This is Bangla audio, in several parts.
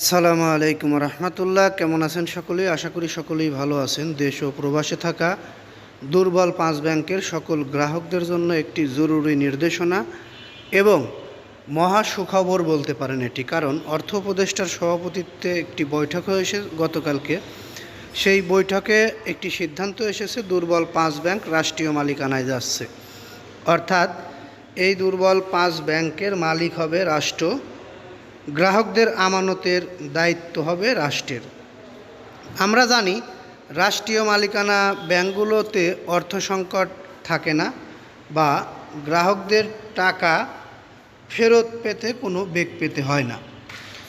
আসসালামু আলাইকুম রহমতুল্লাহ। কেমন আছেন সকলেই আশা করি সকলেই ভালো আছেন। দেশ ও প্রবাসে থাকা দুর্বল পাঁচ ব্যাংকের সকল গ্রাহকদের জন্য একটি জরুরি নির্দেশনা এবং মহা সুখবর বলতে পারেন এটি। কারণ অর্থ উপদেষ্টার সভাপতিত্বে একটি বৈঠক হয়েছে গতকালকে। সেই বৈঠকে একটি সিদ্ধান্ত এসেছে, দুর্বল পাঁচ ব্যাংক রাষ্ট্রীয় মালিকানায় যাচ্ছে। অর্থাৎ এই দুর্বল পাঁচ ব্যাংকের মালিক হবে রাষ্ট্র গ্রাহকদের আমানতের দায়িত্ব হবে রাষ্ট্রের। আমরা জানি, রাষ্ট্রীয় মালিকানা ব্যাংকগুলোতে অর্থ সংকট থাকে না বা গ্রাহকদের টাকা ফেরত পেতে কোনো বেগ পেতে হয় না।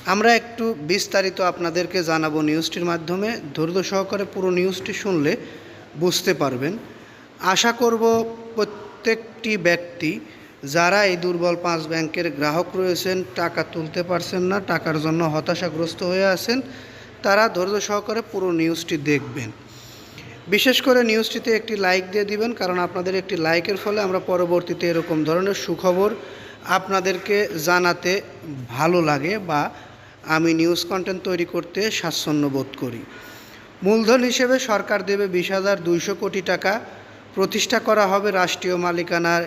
আমরা একটু বিস্তারিত আপনাদেরকে জানাব নিউজটির মাধ্যমে। ধৈর্য সহকারে পুরো নিউজটি শুনলে বুঝতে পারবেন। আশা করব প্রত্যেকটি ব্যক্তি যারা এই দুর্বল পাঁচ ব্যাংকের গ্রাহক রয়েছেন, টাকা তুলতে পারছেন না, টাকার জন্য হতাশাগ্রস্ত হয়ে আছেন, তারা ধৈর্য সহকারে পুরো নিউজটি দেখবেন। বিশেষ করে নিউজটিতে একটি লাইক দিয়ে দিবেন, কারণ আপনাদের একটি লাইকের ফলে আমরা পরবর্তীতে এরকম ধরনের সুখবর আপনাদেরকে জানাতে ভালো লাগে বা আমি নিউজ কন্টেন্ট তৈরি করতে স্বাচ্ছন্দ্য বোধ করি। মূলধন হিসেবে সরকার দেবে বিশ হাজার দুইশো কোটি টাকা। প্রতিষ্ঠা করা হবে রাষ্ট্রীয় মালিকানার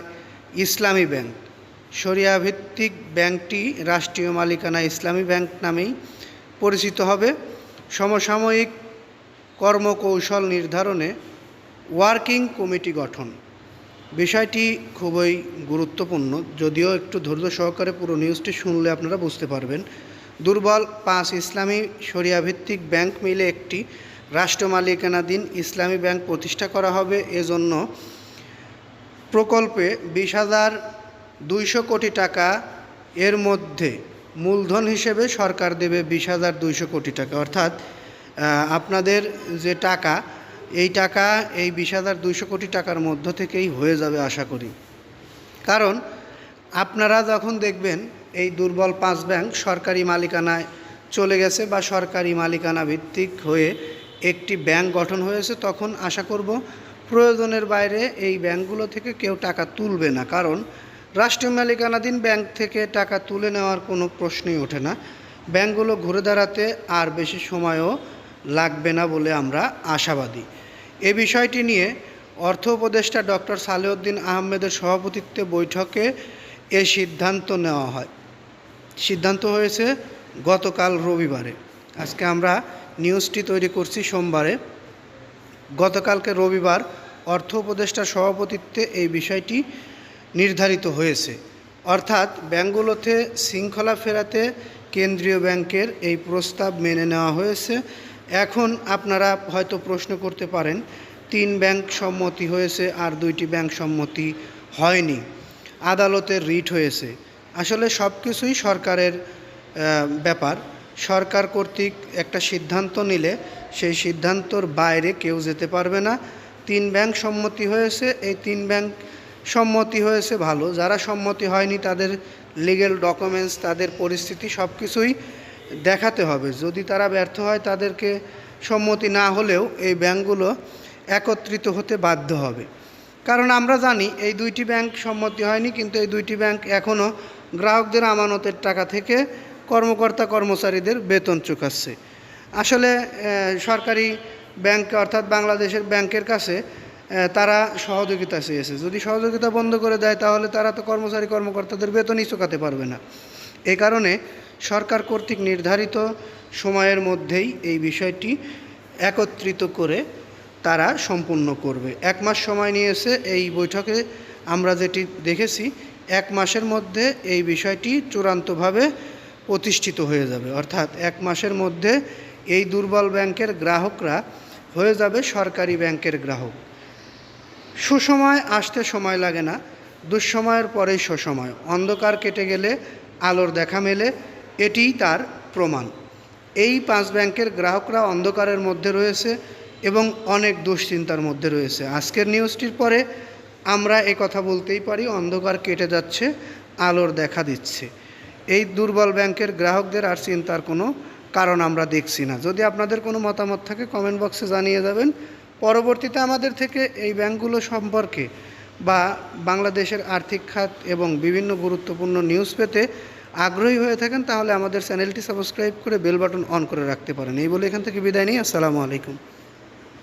ইসলামী ব্যাংক। শরিয়া ভিত্তিক ব্যাংকটি রাষ্ট্রীয় মালিকানা ইসলামী ব্যাংক নামেই পরিচিত হবে। সমসাময়িক কর্মকৌশল নির্ধারণে ওয়ার্কিং কমিটি গঠন। বিষয়টি খুবই গুরুত্বপূর্ণ, যদিও একটু ধৈর্য সহকারে পুরো নিউজটি শুনলে আপনারা বুঝতে পারবেন। দুর্বল পাঁচ ইসলামী শরিয়া ভিত্তিক ব্যাংক মিলে একটি রাষ্ট্র মালিকানাধীন ইসলামী ব্যাংক প্রতিষ্ঠা করা হবে। এজন্য প্রকল্পে বিশ হাজার দুইশো কোটি টাকা এর মধ্যে মূলধন হিসেবে সরকার দেবে বিশ হাজার দুইশো কোটি টাকা। অর্থাৎ আপনাদের যে টাকা, এই টাকা এই বিশ হাজার দুইশো কোটি টাকার মধ্য থেকেই হয়ে যাবে আশা করি। কারণ, আপনারা যখন দেখবেন এই দুর্বল পাঁচ ব্যাংক সরকারি মালিকানায় চলে গেছে বা সরকারি মালিকানা ভিত্তিক হয়ে একটি ব্যাংক গঠন হয়েছে, তখন আশা করব প্রয়োজনের বাইরে এই ব্যাংকগুলো থেকে কেউ টাকা তুলবে না। কারণ রাষ্ট্রীয় মালিকানাধীন ব্যাংক থেকে টাকা তুলে নেওয়ার কোনো প্রশ্নই ওঠে না। ব্যাংকগুলো ঘুরে দাঁড়াতে আর বেশি সময়ও লাগবে না বলে আমরা আশাবাদী। এ বিষয়টি নিয়ে অর্থ উপদেষ্টা ডক্টর সালেউদ্দিন আহমেদের সভাপতিত্বে বৈঠকে এ সিদ্ধান্ত নেওয়া হয়। সিদ্ধান্ত হয়েছে গতকাল রবিবারে। আজকে আমরা নিউজটি তৈরি করছি সোমবারে। গতকালকে রবিবার অর্থ উপদেষ্টার সভাপতিত্বে এই বিষয়টি নির্ধারিত হয়েছে। অর্থাৎ ব্যাংকগুলোতে শৃঙ্খলা ফেরাতে কেন্দ্রীয় ব্যাংকের এই প্রস্তাব মেনে নেওয়া হয়েছে। এখন আপনারা হয়তো প্রশ্ন করতে পারেন, তিন ব্যাংক সম্মতি হয়েছে আর দুইটি ব্যাংক সম্মতি হয়নি। আদালতের রিট হয়েছে। আসলে সব কিছুই সরকারের ব্যাপার। সরকার কর্তৃক একটা সিদ্ধান্ত নিলে সেই সিদ্ধান্তর বাইরে কেউ যেতে পারবে না। তিন ব্যাংক সম্মতি হয়েছে, এই তিন ব্যাংক সম্মতি হয়েছে ভালো। যারা সম্মতি হয়নি, তাদের লিগেল ডকুমেন্টস তাদের পরিস্থিতি সব কিছুই দেখাতে হবে। যদি তারা ব্যর্থ হয়, তাদেরকে সম্মতি না হলেও এই ব্যাংকগুলো একত্রিত হতে বাধ্য হবে। কারণ আমরা জানি, এই দুইটি ব্যাংক সম্মতি হয়নি, কিন্তু এই দুইটি ব্যাংক এখনও গ্রাহকদের আমানতের টাকা থেকে কর্মকর্তা কর্মচারীদের বেতন চুকাচ্ছে। আসলে সরকারি ব্যাংক, অর্থাৎ বাংলাদেশের ব্যাংকের কাছে তারা সহযোগিতা চেয়েছে। যদি সহযোগিতা বন্ধ করে দেয়, তাহলে তারা তো কর্মচারী কর্মকর্তাদের বেতনই চুকাতে পারবে না। এই কারণে সরকার কর্তৃক নির্ধারিত সময়ের মধ্যেই এই বিষয়টি একত্রিত করে তারা সম্পূর্ণ করবে। এক মাস সময় নিয়েছে এই বৈঠকে। আমরা যেটি দেখেছি, এক মাসের মধ্যে এই বিষয়টি চূড়ান্তভাবে প্রতিষ্ঠিত হয়ে যাবে। অর্থাৎ এক মাসের মধ্যে এই দুর্বল ব্যাংকের গ্রাহকরা হয়ে যাবে সরকারি ব্যাংকের গ্রাহক। সুসময় আসতে সময় লাগে না, দুঃসময়ের পরেই সুসময়। অন্ধকার কেটে গেলে আলোর দেখা মেলে, এটিই তার প্রমাণ। এই পাঁচ ব্যাংকের গ্রাহকরা অন্ধকারের মধ্যে রয়েছে এবং অনেক দুশ্চিন্তার মধ্যে রয়েছে। আজকের নিউজটির পরে আমরা এ কথা বলতেই পারি, অন্ধকার কেটে যাচ্ছে, আলোর দেখা দিচ্ছে। এই দুর্বল ব্যাংকের গ্রাহকদের আর চিন্তার কোনো কারণ আমরা দেখছি না। যদি আপনাদের কোনো মতামত থাকে কমেন্ট বক্সে জানিয়ে যাবেন। পরবর্তীতে আমাদের থেকে এই ব্যাংকগুলো সম্পর্কে বা বাংলাদেশের আর্থিক খাত এবং বিভিন্ন গুরুত্বপূর্ণ নিউজ পেতে আগ্রহী হয়ে থাকেন, তাহলে আমাদের চ্যানেলটি সাবস্ক্রাইব করে বেল বাটন অন করে রাখতে পারেন। এই বলে এখান থেকে বিদায় নিই। আসসালামু আলাইকুম।